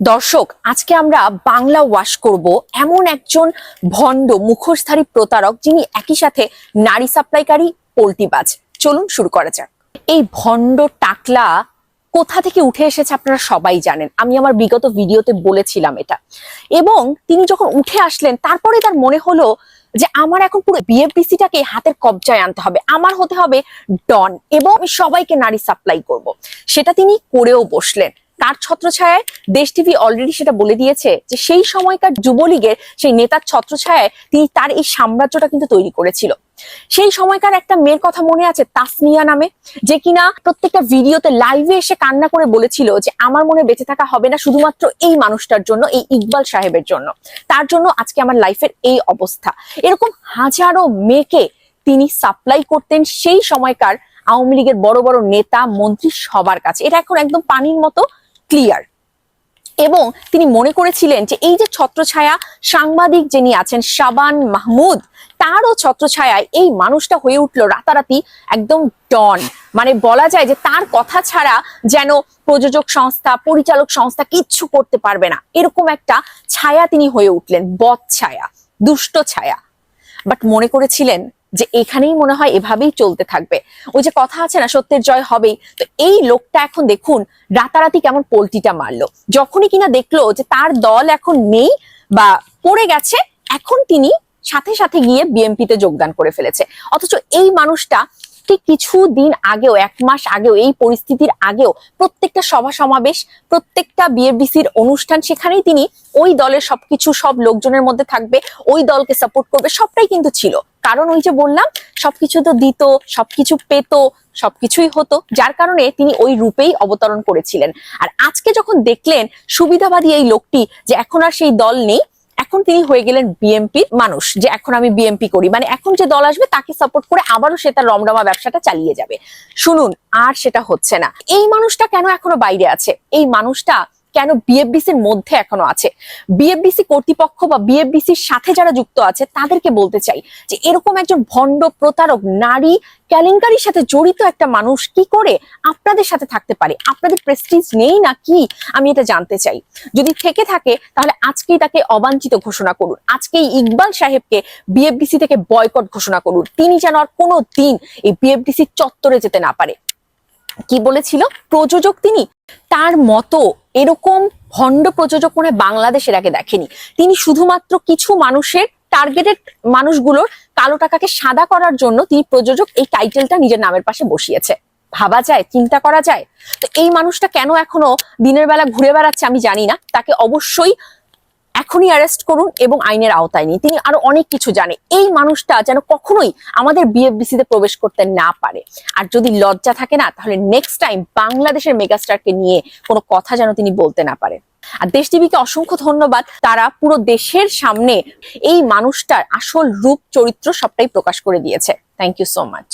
দর্শক, আজকে আমরা বাংলা ওয়াশ করব এমন একজন ভণ্ড, মুখোশধারী প্রতারক যিনি একই সাথে নারী সাপ্লাইকারী পোল্টিবাজ চলুন শুরু করা যাক। এই ভণ্ড টাকলা কোথা থেকে উঠে এসেছে আপনারা সবাই জানেন। আমি আমার বিগত ভিডিওতে বলেছিলাম এটা। এবং তিনি যখন উঠে আসলেন, তারপরে তার মনে হলো যে আমার এখন পুরো বিএফডিসিটাকে হাতের কবজায় আনতে হবে। আমার হতে হবে ডন এবং সবাইকে নারী সাপ্লাই করব। সেটা তিনি করেও বসলেন। তার ছত্রছায়ায় দেশ টিভি অলরেডি সেটা বলে দিয়েছে যে সেই সময়কার যুবলীগের সেই নেতার ছত্রছায়ায় তিনি তার এই সাম্রাজ্যটা কিন্তু তৈরি করেছিল। সেই সময়কার একটা মেয়ের কথা মনে আছে তাসনিয়া নামে, যে কিনা প্রত্যেকটা ভিডিওতে লাইভে এসে কান্না করে বলেছিল যে আমার মনে বেঁচে থাকা হবে না শুধুমাত্র এই মানুষটার জন্য, এই ইকবাল সাহেবের জন্য। তার জন্য আজকে আমার লাইফের এই অবস্থা। এরকম হাজারো মেয়েকে তিনি সাপ্লাই করতেন সেই সময়কার আওয়ামী লীগের বড় বড় নেতা, মন্ত্রী সবার কাছে। এটা এখন একদম পানির মতো ক্লিয়ার। এবং তিনি মনে করেছিলেন যে এই যে ছত্রছায়া সাংবাদিক যিনি আছেন শাবান মাহমুদ, তারও ছত্রছায়ায় এই মানুষটা হয়ে উঠল রাতারাতি একদম ডন। মানে বলা যায় যে তার কথা ছাড়া যেন প্রযোজক সংস্থা, পরিচালক সংস্থা কিচ্ছু করতে পারবে না। এরকম একটা ছায়া তিনি হয়ে উঠলেন বদ ছায়া, দুষ্ট ছায়া। বাট মনে করেছিলেন যে এখানেই মনে হয় এভাবেই চলতে থাকবে। ওই যে কথা আছে না, সত্যের জয় হবেই। তো এই লোকটা এখন দেখুন, রাতারাতি কেমন পোল্টিটা মারলো। যখনই কিনা দেখল যে তার দল এখন নেই বা পড়ে গেছে, এখন তিনি সাথে সাথে গিয়ে বিএমপিতে যোগদান করে ফেলেছে। অথচ এই মানুষটা ঠিক কিছু দিন আগেও, এক মাস আগেও, এই পরিস্থিতির আগেও প্রত্যেকটা সভা সমাবেশ, প্রত্যেকটা বিএফডিসির অনুষ্ঠান, সেখানেই তিনি ওই দলের সবকিছু, সব লোকজনের মধ্যে থাকবে, ওই দলকে সাপোর্ট করবে, সবটাই কিন্তু ছিল। কারণ ওই যে বললাম, সবকিছু তো দিত, সবকিছু পেত, সবকিছুই হতো। যার কারণে তিনি ওই রূপেই অবতরণ করেছিলেন। আর আজকে যখন দেখলেন সুবিধাবাদী এই লোকটি যে এখন আর সেই দল নেই, এখন তিনি হয়ে গেলেন বিএমপির মানুষ, যে এখন আমি বিএমপি করি। মানে এখন যে দল আসবে তাকে সাপোর্ট করে আবারও সে তার রমরমা ব্যবসাটা চালিয়ে যাবে। শুনুন, আর সেটা হচ্ছে না। এই মানুষটা কেন এখনও বাইরে আছে? এই মানুষটা কেন বিএফবিসির মধ্যে এখনও আছে? বিএফবিসি কর্তৃপক্ষ বা বিএফবিসির সাথে যারা যুক্ত আছে, তাদেরকে বলতে চাই যে এরকম একজন ভণ্ড প্রতারক, নারী, কেলেঙ্কারির সাথে জড়িত একটা মানুষ কি করে আপনাদের সাথে থাকতে পারে? আপনাদের প্রেস্টিজ নেই না কি? আমি এটা জানতে চাই। যদি থেকে থাকে, তাহলে আজকেই তাকে অবাঞ্ছিত ঘোষণা করুন। আজকেই ইকবাল সাহেবকে বিএফডিসি থেকে বয়কট ঘোষণা করুন। তিনি যেন আর কোনো দিন এই বিএফডিসি চত্বরে যেতে না পারে। কি বলেছিল? প্রযোজক তিনি। তার মতো এরকম ভণ্ড প্রযোজক মনে বাংলাদেশের আগে দেখেনি। তিনি শুধুমাত্র কিছু মানুষের টার্গেটেড মানুষগুলোর কালো টাকাকে সাদা করার জন্য তিনি প্রযোজক এই টাইটেলটা নিজের নামের পাশে বসিয়েছে। ভাবা যায়, চিন্তা করা যায়। তো এই মানুষটা কেন এখনও দিনের বেলা ঘুরে বেড়াচ্ছে আমি জানি না। তাকে অবশ্যই এখনই অ্যারেস্ট করুন এবং আইনের আওতায় নিন। তিনি আরও অনেক কিছু জানে। এই মানুষটা যেন কখনোই আমাদের বিএফবিসি তে প্রবেশ করতে না পারে। আর যদি লজ্জা থাকে না, তাহলে নেক্সট টাইম বাংলাদেশের মেগাস্টারকে নিয়ে কোনো কথা যেন তিনি বলতে না পারে। আর দেশ টিভিকে অসংখ্য ধন্যবাদ। তারা পুরো দেশের সামনে এই মানুষটার আসল রূপ, চরিত্র সবটাই প্রকাশ করে দিয়েছে। Thank you so much